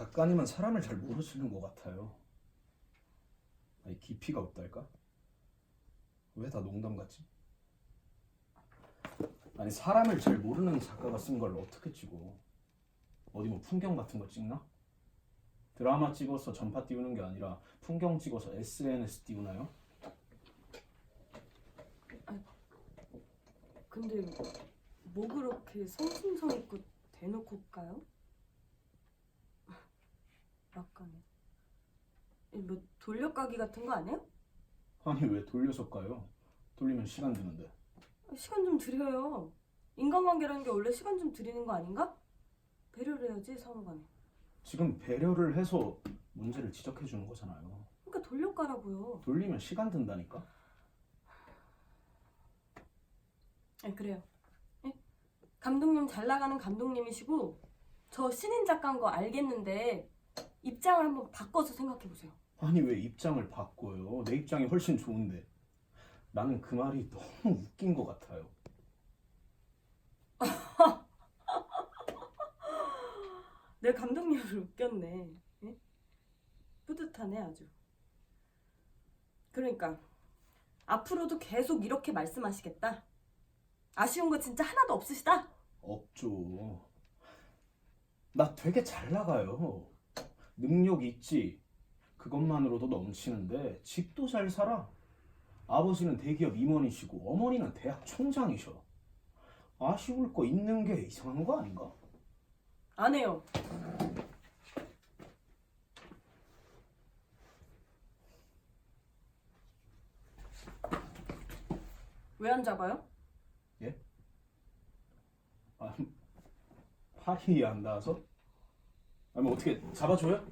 작가님은 사람을 잘 모르시는 것 같아요. 아니 깊이가 없달까? 왜 다 농담 같지? 아니 사람을 잘 모르는 작가가 쓴 걸 어떻게 찍어? 어디 뭐 풍경 같은 거 찍나? 드라마 찍어서 전파 띄우는 게 아니라 풍경 찍어서 SNS 띄우나요? 근데 뭐 그렇게 성심성의껏 대놓고 까요? 약간의 이 뭐 돌려까기 같은 거 아니에요? 아니 왜 돌려서 까요? 돌리면 시간 드는데. 시간 좀 드려요. 인간관계라는 게 원래 시간 좀 드리는 거 아닌가? 배려를 해야지 서로간에. 지금 배려를 해서 문제를 지적해 주는 거잖아요. 그러니까 돌려까라고요. 돌리면 시간 든다니까. 아 그래요. 예? 감독님 잘 나가는 감독님이시고 저 신인 작가인 거 알겠는데 입장을 한번 바꿔서 생각해 보세요. 아니 왜 입장을 바꿔요? 내 입장이 훨씬 좋은데. 나는 그 말이 너무 웃긴 것 같아요. 내 감독님을 웃겼네. 예? 뿌듯하네 아주. 그러니까 앞으로도 계속 이렇게 말씀하시겠다. 아쉬운 거 진짜 하나도 없으시다. 없죠. 나 되게 잘 나가요. 능력 있지. 그것만으로도 넘치는데 집도 잘 살아. 아버지는 대기업 임원이시고 어머니는 대학 총장이셔. 아쉬울 거 있는 게 이상한 거 아닌가? 안 해요. 왜 안 잡아요? 아, 팔이 안 닿아서? 아니 뭐 어떻게 잡아줘요?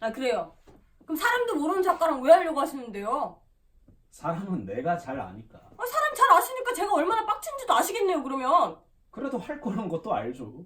아 그래요. 그럼 사람도 모르는 작가랑 왜 하려고 하시는데요? 사람은 내가 잘 아니까. 아, 사람 잘 아시니까 제가 얼마나 빡친지도 아시겠네요. 그러면 그래도 할 거란 것도 알죠.